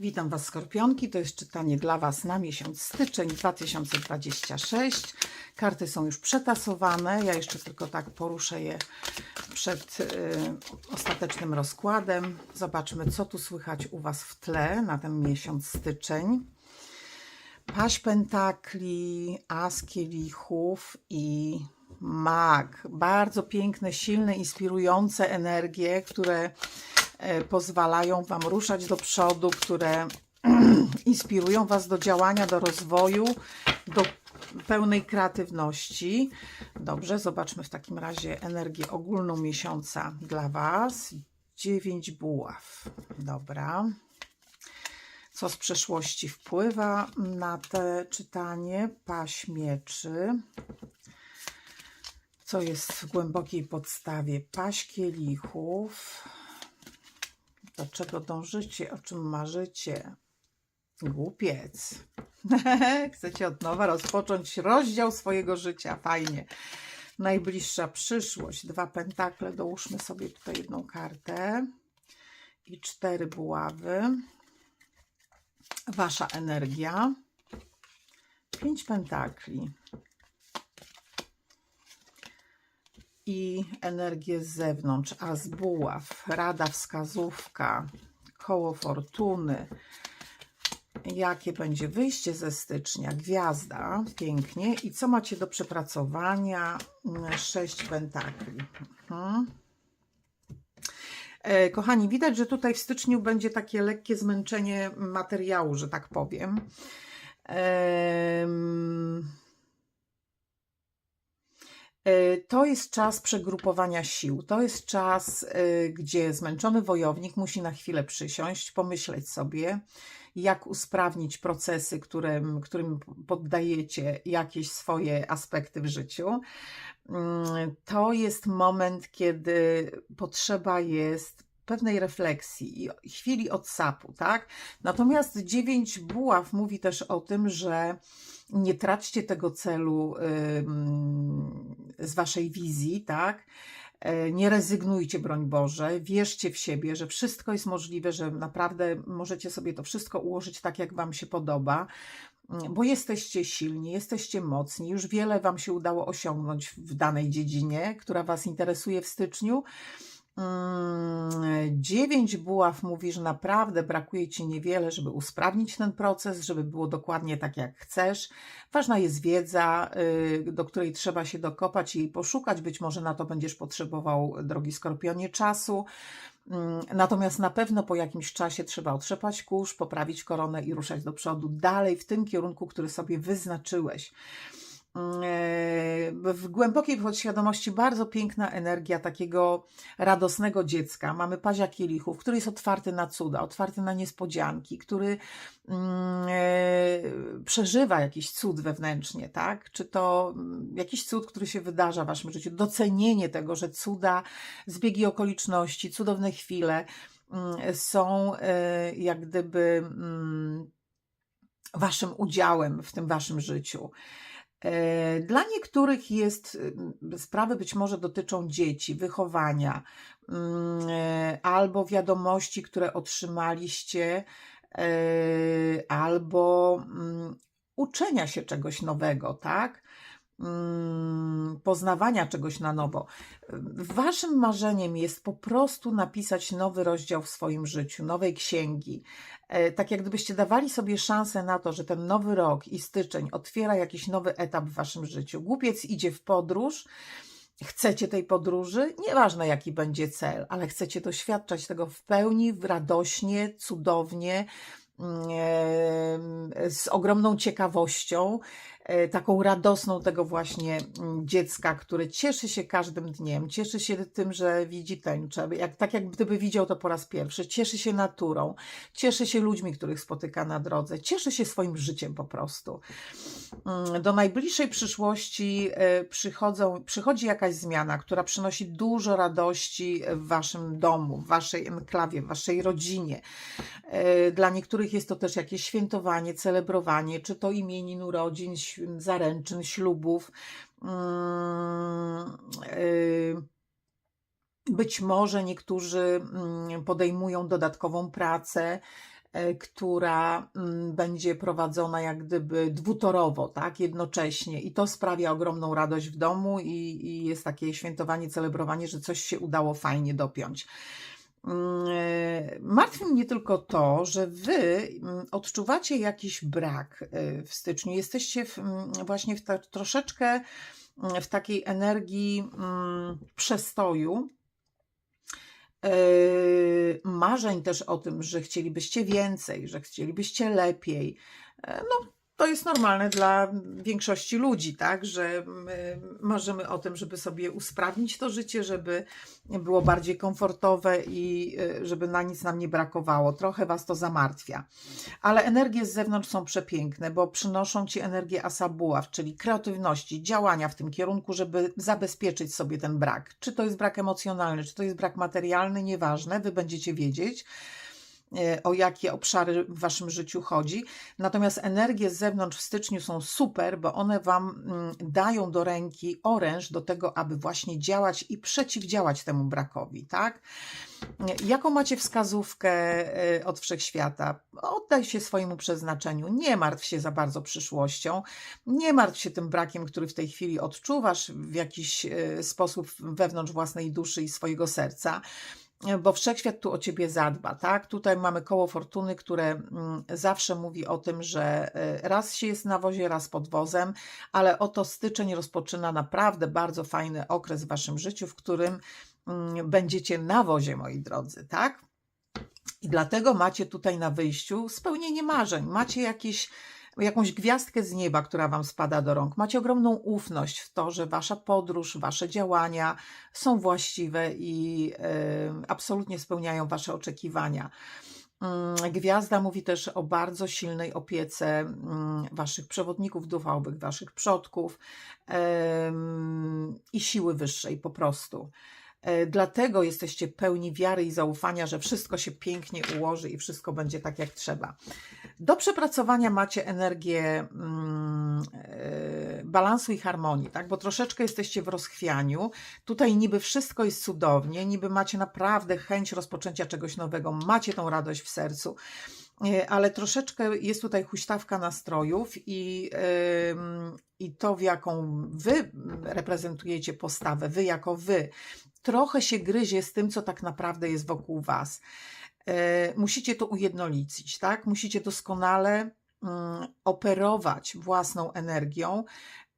Witam Was, Skorpionki. To jest czytanie dla Was na miesiąc styczeń 2026. Karty są już przetasowane. Ja jeszcze tylko tak poruszę je przed y, ostatecznym rozkładem. Zobaczmy, co tu słychać u Was w tle na ten miesiąc styczeń. Paź pentakli, as kielichów i mag. Bardzo piękne, silne, inspirujące energie, które pozwalają Wam ruszać do przodu, które inspirują Was do działania, do rozwoju, do pełnej kreatywności. Dobrze, zobaczmy w takim razie energię ogólną miesiąca dla Was. Dziewięć buław. Dobra. Co z przeszłości wpływa na te czytanie? Paś mieczy. Co jest w głębokiej podstawie? Paś kielichów. Do czego dążycie? O czym marzycie? Głupiec. Chcecie od nowa rozpocząć rozdział swojego życia. Fajnie. Najbliższa przyszłość. Dwa pentakle. Dołóżmy sobie tutaj jedną kartę. I cztery buławy. Wasza energia. Pięć pentakli. I energię z zewnątrz. As buław. Rada wskazówka. Koło fortuny. Jakie będzie wyjście ze stycznia? Gwiazda. Pięknie. I co macie do przepracowania? Sześć pentakli. Mhm. E, Kochani, widać, że tutaj w styczniu będzie takie lekkie zmęczenie materiału, że tak powiem. Em, e, To jest czas przegrupowania sił. To jest czas, e, gdzie zmęczony wojownik musi na chwilę przysiąść, pomyśleć sobie, jak usprawnić procesy, którym, którym poddajecie jakieś swoje aspekty w życiu. Mm, To jest moment, kiedy potrzeba jest pewnej refleksji i chwili odsapu, tak? Natomiast dziewięć buław mówi też o tym, że nie traćcie tego celu z waszej wizji, tak? E, Nie rezygnujcie, broń Boże, wierzcie w siebie, że wszystko jest możliwe, że naprawdę możecie sobie to wszystko ułożyć tak, jak Wam się podoba, mm, bo jesteście silni, jesteście mocni, już wiele Wam się udało osiągnąć w danej dziedzinie, która Was interesuje w styczniu. Mm, Dziewięć buław mówi, że naprawdę brakuje Ci niewiele, żeby usprawnić ten proces, żeby było dokładnie tak, jak chcesz. Ważna jest wiedza, y, do której trzeba się dokopać i poszukać. Być może na to będziesz potrzebował, drogi skorpionie, czasu. Mm, Natomiast na pewno po jakimś czasie trzeba otrzepać kurz, poprawić koronę i ruszać do przodu dalej w tym kierunku, który sobie wyznaczyłeś. E, w głębokiej podświadomości bardzo piękna energia takiego radosnego dziecka. Mamy pazia kielichów, który jest otwarty na cuda, otwarty na niespodzianki, który mm, e, przeżywa jakiś cud wewnętrznie, tak? Czy to mm, jakiś cud, który się wydarza w waszym życiu, docenienie tego, że cuda, zbiegi okoliczności, cudowne chwile mm, są e, jak gdyby mm, waszym udziałem w tym waszym życiu. E, Dla niektórych jest, y, sprawy być może dotyczą dzieci, wychowania, mm, e, albo wiadomości, które otrzymaliście, e, albo mm, uczenia się czegoś nowego, tak? Mm, Poznawania czegoś na nowo. Waszym marzeniem jest po prostu napisać nowy rozdział w swoim życiu, nowej księgi. E, Tak jak gdybyście dawali sobie szansę na to, że ten nowy rok i styczeń otwiera jakiś nowy etap w waszym życiu. Głupiec idzie w podróż, chcecie tej podróży, nieważne jaki będzie cel, ale chcecie doświadczać tego w pełni, radośnie, cudownie, mm, e, z ogromną ciekawością, taką radosną tego właśnie mm, dziecka, które cieszy się każdym dniem, cieszy się tym, że widzi tęczę, jak, tak jak gdyby widział to po raz pierwszy, cieszy się naturą, cieszy się ludźmi, których spotyka na drodze, cieszy się swoim życiem po prostu. Mm, Do najbliższej przyszłości e, przychodzą, przychodzi jakaś zmiana, która przynosi dużo radości w waszym domu, w waszej enklawie, w waszej rodzinie. E, Dla niektórych jest to też jakieś świętowanie, celebrowanie, czy to imienin, urodzin, zaręczyn, ślubów. Mm, e, Być może niektórzy mm, podejmują dodatkową pracę, e, która mm, będzie prowadzona jak gdyby dwutorowo, tak, jednocześnie i to sprawia ogromną radość w domu i, i jest takie świętowanie, celebrowanie, że coś się udało fajnie dopiąć. Mm, e, Martwi mnie tylko to, że wy mm, odczuwacie jakiś brak e, w styczniu. Jesteście w, mm, właśnie w ta, troszeczkę w takiej energii przestoju. e, Marzeń też o tym, że chcielibyście więcej, że chcielibyście lepiej. No, to jest normalne dla większości ludzi, tak? Że my marzymy o tym, żeby sobie usprawnić to życie, żeby było bardziej komfortowe i y, żeby na nic nam nie brakowało. Trochę Was to zamartwia. Ale energie z zewnątrz są przepiękne, bo przynoszą Ci energię asabuław, czyli kreatywności, działania w tym kierunku, żeby zabezpieczyć sobie ten brak. Czy to jest brak emocjonalny, czy to jest brak materialny, nieważne, Wy będziecie wiedzieć o jakie obszary w waszym życiu chodzi. Natomiast energie z zewnątrz w styczniu są super, bo one wam mm, dają do ręki oręż do tego, aby właśnie działać i przeciwdziałać temu brakowi, tak? Jaką macie wskazówkę e, od wszechświata? Oddaj się swojemu przeznaczeniu. Nie martw się za bardzo przyszłością. Nie martw się tym brakiem, który w tej chwili odczuwasz w jakiś e, sposób wewnątrz własnej duszy i swojego serca bo wszechświat tu o ciebie zadba, tak? Tutaj mamy koło fortuny, które mm, zawsze mówi o tym, że e, raz się jest na wozie, raz pod wozem, ale oto styczeń rozpoczyna naprawdę bardzo fajny okres w waszym życiu, w którym mm, będziecie na wozie, moi drodzy, tak? I dlatego macie tutaj na wyjściu spełnienie marzeń, macie jakieś jakąś gwiazdkę z nieba, która Wam spada do rąk. Macie ogromną ufność w to, że Wasza podróż, Wasze działania są właściwe i e, absolutnie spełniają Wasze oczekiwania. Mm, Gwiazda mówi też o bardzo silnej opiece mm, Waszych przewodników duchowych, Waszych przodków i siły wyższej po prostu. E, Dlatego jesteście pełni wiary i zaufania, że wszystko się pięknie ułoży i wszystko będzie tak, jak trzeba. Do przepracowania macie energię mm, e, balansu i harmonii, tak? bo troszeczkę jesteście w rozchwianiu. Tutaj niby wszystko jest cudownie, niby macie naprawdę chęć rozpoczęcia czegoś nowego, macie tą radość w sercu. E, Ale troszeczkę jest tutaj huśtawka nastrojów i, i to, w jaką wy reprezentujecie postawę, wy jako wy, trochę się gryzie z tym, co tak naprawdę jest wokół was. E, Musicie to ujednolicić, tak? Musicie doskonale mm, operować własną energią,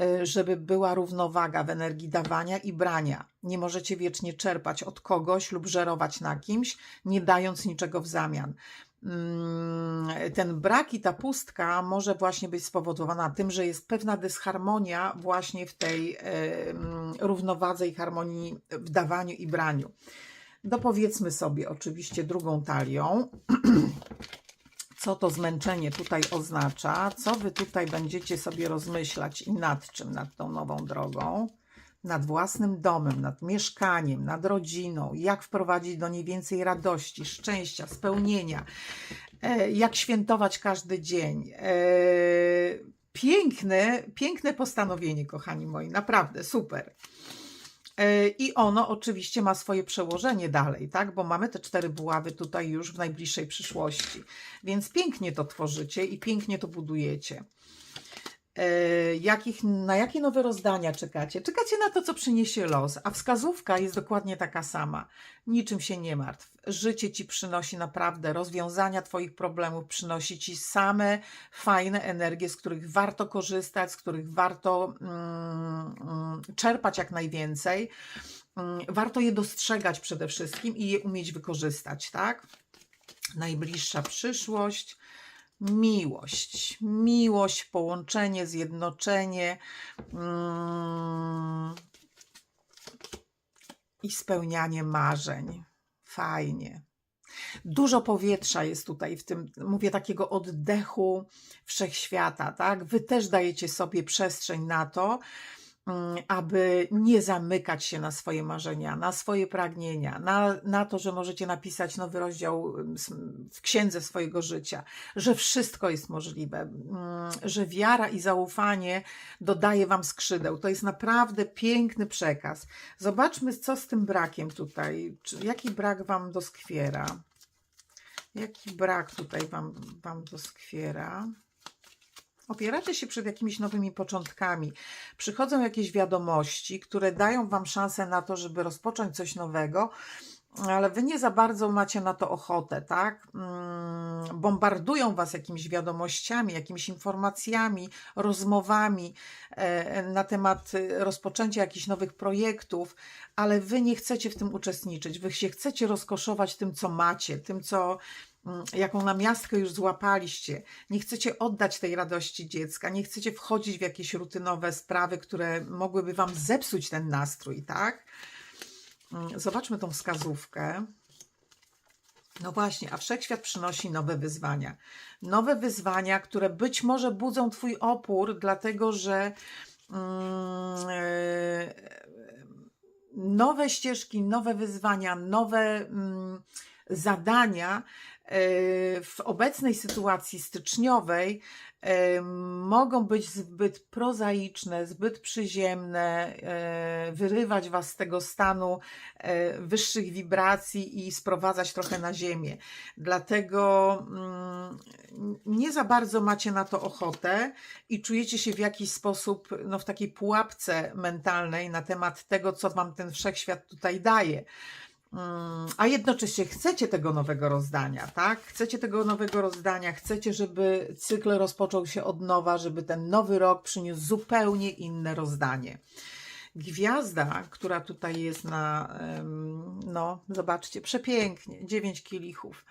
e, żeby była równowaga w energii dawania i brania. Nie możecie wiecznie czerpać od kogoś lub żerować na kimś, nie dając niczego w zamian. Mm, Ten brak i ta pustka może właśnie być spowodowana tym, że jest pewna dysharmonia właśnie w tej równowadze i harmonii w dawaniu i braniu. Dopowiedzmy sobie oczywiście drugą talią. Co to zmęczenie tutaj oznacza? Co wy tutaj będziecie sobie rozmyślać i nad czym? Nad tą nową drogą? Nad własnym domem, nad mieszkaniem, nad rodziną, jak wprowadzić do niej więcej radości, szczęścia, spełnienia, e, jak świętować każdy dzień. E, Piękne, piękne postanowienie, kochani moi, naprawdę super. E, I ono oczywiście ma swoje przełożenie dalej, tak? Bo mamy te cztery buławy tutaj już w najbliższej przyszłości. Więc pięknie to tworzycie i pięknie to budujecie. E, Jakich, na jakie nowe rozdania czekacie? Czekacie na to, co przyniesie los, a wskazówka jest dokładnie taka sama. Niczym się nie martw. Życie ci przynosi naprawdę rozwiązania Twoich problemów, przynosi ci same fajne energie, z których warto korzystać, z których warto mm, mm, czerpać jak najwięcej. Mm, Warto je dostrzegać przede wszystkim i je umieć wykorzystać, tak? Najbliższa przyszłość miłość. Miłość, połączenie, zjednoczenie mm, i spełnianie marzeń. Fajnie. Dużo powietrza jest tutaj w tym, mówię, takiego oddechu wszechświata, tak? Wy też dajecie sobie przestrzeń na to, aby nie zamykać się na swoje marzenia, na swoje pragnienia, na, na to, że możecie napisać nowy rozdział s- w księdze swojego życia, że wszystko jest możliwe, mm, że wiara i zaufanie dodaje Wam skrzydeł. To jest naprawdę piękny przekaz. Zobaczmy, co z tym brakiem tutaj. Jaki brak Wam doskwiera? Jaki brak tutaj Wam, wam doskwiera? Opieracie się przed jakimiś nowymi początkami. Przychodzą jakieś wiadomości, które dają Wam szansę na to, żeby rozpocząć coś nowego, ale Wy nie za bardzo macie na to ochotę, tak? Mm, Bombardują Was jakimiś wiadomościami, jakimiś informacjami, rozmowami e, na temat e, rozpoczęcia jakichś nowych projektów, ale Wy nie chcecie w tym uczestniczyć. Wy się chcecie rozkoszować tym, co macie, tym, co jaką namiastkę już złapaliście. Nie chcecie oddać tej radości dziecka, nie chcecie wchodzić w jakieś rutynowe sprawy, które mogłyby Wam zepsuć ten nastrój, tak? Mm, Zobaczmy tą wskazówkę. No właśnie, a wszechświat przynosi nowe wyzwania. Nowe wyzwania, które być może budzą Twój opór, dlatego że mm, e, nowe ścieżki, nowe wyzwania, nowe mm, zadania w obecnej sytuacji styczniowej e, mogą być zbyt prozaiczne, zbyt przyziemne, e, wyrywać Was z tego stanu wyższych wibracji i sprowadzać trochę na ziemię. Dlatego mm, nie za bardzo macie na to ochotę i czujecie się w jakiś sposób no, w takiej pułapce mentalnej na temat tego, co Wam ten wszechświat tutaj daje. Mm, A jednocześnie chcecie tego nowego rozdania, tak? Chcecie tego nowego rozdania, chcecie, żeby cykl rozpoczął się od nowa, żeby ten nowy rok przyniósł zupełnie inne rozdanie. Gwiazda, która tutaj jest na, no, zobaczcie, przepięknie, dziewięć kielichów.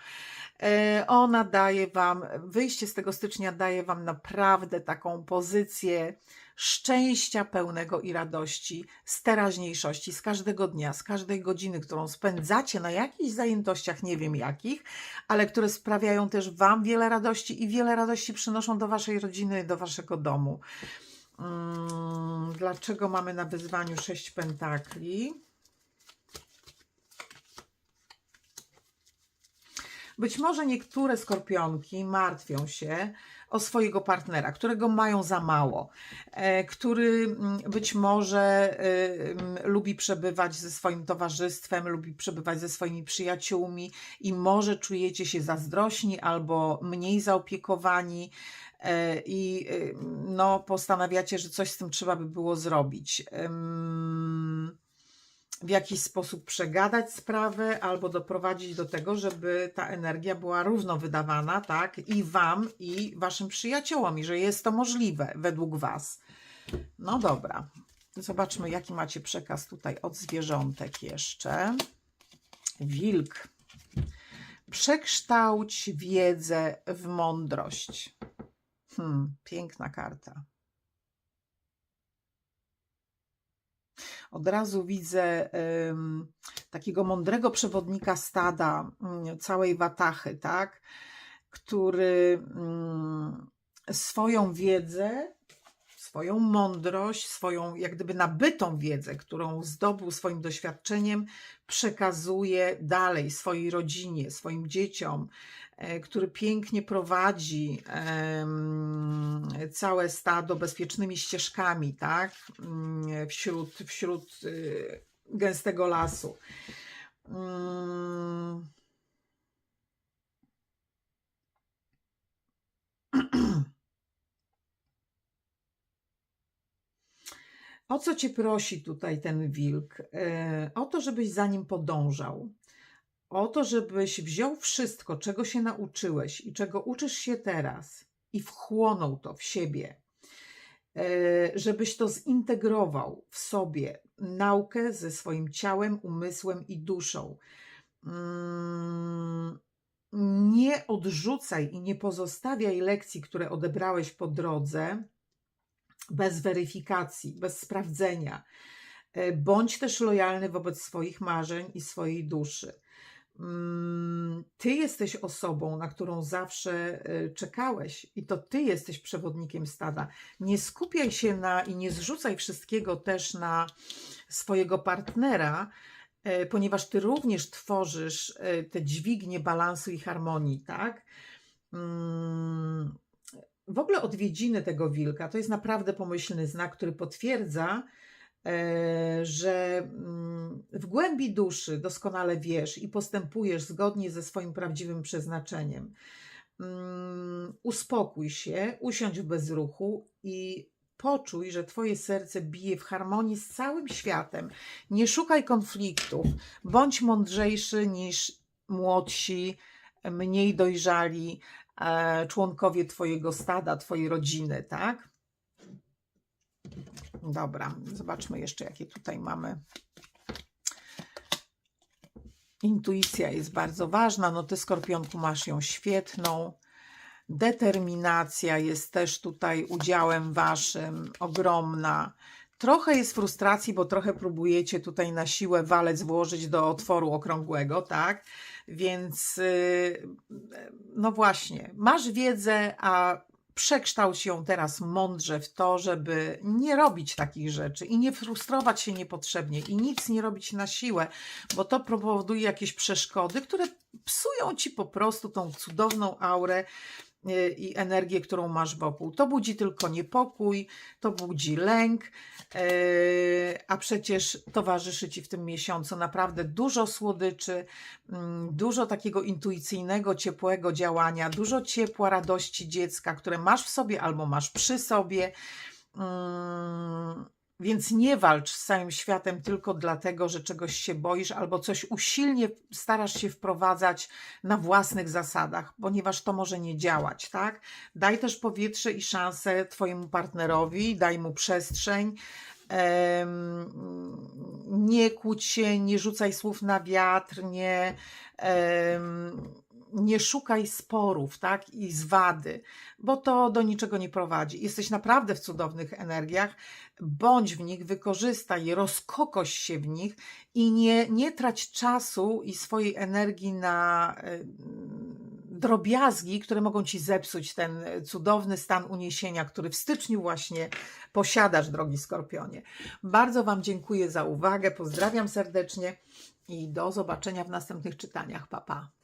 E, Ona daje Wam, wyjście z tego stycznia daje Wam naprawdę taką pozycję szczęścia pełnego i radości z teraźniejszości, z każdego dnia, z każdej godziny, którą spędzacie na jakichś zajętościach, nie wiem jakich, ale które sprawiają też Wam wiele radości i wiele radości przynoszą do Waszej rodziny, do Waszego domu. Mm, Dlaczego mamy na wyzwaniu sześć pentakli? Być może niektóre skorpionki martwią się o swojego partnera, którego mają za mało, e, który mm, być może e, mm, lubi przebywać ze swoim towarzystwem, lubi przebywać ze swoimi przyjaciółmi i może czujecie się zazdrośni albo mniej zaopiekowani e, i no, postanawiacie, że coś z tym trzeba by było zrobić. W jakiś sposób przegadać sprawę albo doprowadzić do tego, żeby ta energia była równo wydawana, tak? I Wam, i Waszym przyjaciołom, i że jest to możliwe według Was. No dobra. Zobaczmy, jaki macie przekaz tutaj od zwierzątek jeszcze. Wilk. Przekształć wiedzę w mądrość. Hmm, piękna karta. Od razu widzę takiego mądrego przewodnika stada, mm, całej watachy, tak? Który mm, swoją wiedzę, swoją mądrość, swoją jak gdyby nabytą wiedzę, którą zdobył swoim doświadczeniem, przekazuje dalej swojej rodzinie, swoim dzieciom, e, który pięknie prowadzi całe stado bezpiecznymi ścieżkami, tak? Mm, Wśród, wśród y, gęstego lasu. O co cię prosi tutaj ten wilk? E, O to, żebyś za nim podążał. O to, żebyś wziął wszystko, czego się nauczyłeś i czego uczysz się teraz i wchłonął to w siebie. E, Żebyś to zintegrował w sobie, naukę ze swoim ciałem, umysłem i duszą. Mm, Nie odrzucaj i nie pozostawiaj lekcji, które odebrałeś po drodze, bez weryfikacji, bez sprawdzenia. E, Bądź też lojalny wobec swoich marzeń i swojej duszy. Mm, Ty jesteś osobą, na którą zawsze e, czekałeś, i to ty jesteś przewodnikiem stada. Nie skupiaj się na i nie zrzucaj wszystkiego też na swojego partnera, e, ponieważ ty również tworzysz te dźwignie balansu i harmonii, tak? W ogóle odwiedziny tego wilka to jest naprawdę pomyślny znak, który potwierdza, e, że mm, w głębi duszy doskonale wiesz i postępujesz zgodnie ze swoim prawdziwym przeznaczeniem. Mm, Uspokój się, usiądź w bezruchu i poczuj, że Twoje serce bije w harmonii z całym światem. Nie szukaj konfliktów, bądź mądrzejszy niż młodsi, mniej dojrzali członkowie Twojego stada, Twojej rodziny, tak? Dobra, zobaczmy jeszcze, jakie tutaj mamy. Intuicja jest bardzo ważna. No, ty, skorpionku, masz ją świetną. Determinacja jest też tutaj udziałem waszym, ogromna. Trochę jest frustracji, bo trochę próbujecie tutaj na siłę walec włożyć do otworu okrągłego, tak? Więc yy, no właśnie, masz wiedzę, a przekształć ją teraz mądrze w to, żeby nie robić takich rzeczy i nie frustrować się niepotrzebnie i nic nie robić na siłę, bo to powoduje jakieś przeszkody, które psują ci po prostu tą cudowną aurę y, i energię, którą masz wokół. To budzi tylko niepokój, to budzi lęk, yy, a przecież towarzyszy ci w tym miesiącu naprawdę dużo słodyczy, mm, dużo takiego intuicyjnego, ciepłego działania, dużo ciepła, radości dziecka, które masz w sobie albo masz przy sobie. Więc nie walcz z całym światem tylko dlatego, że czegoś się boisz albo coś usilnie starasz się wprowadzać na własnych zasadach, ponieważ to może nie działać, tak? Daj też powietrze i szansę Twojemu partnerowi, daj mu przestrzeń. Nie kłóć się, nie rzucaj słów na wiatr, nie, nie szukaj sporów, tak? I zwady, bo to do niczego nie prowadzi. Jesteś naprawdę w cudownych energiach, bądź w nich, wykorzystaj rozkokoś się w nich i nie, nie trać czasu i swojej energii na em, drobiazgi, które mogą ci zepsuć ten cudowny stan uniesienia, który w styczniu właśnie posiadasz, drogi skorpionie. Bardzo Wam dziękuję za uwagę, pozdrawiam serdecznie i do zobaczenia w następnych czytaniach. Pa, pa.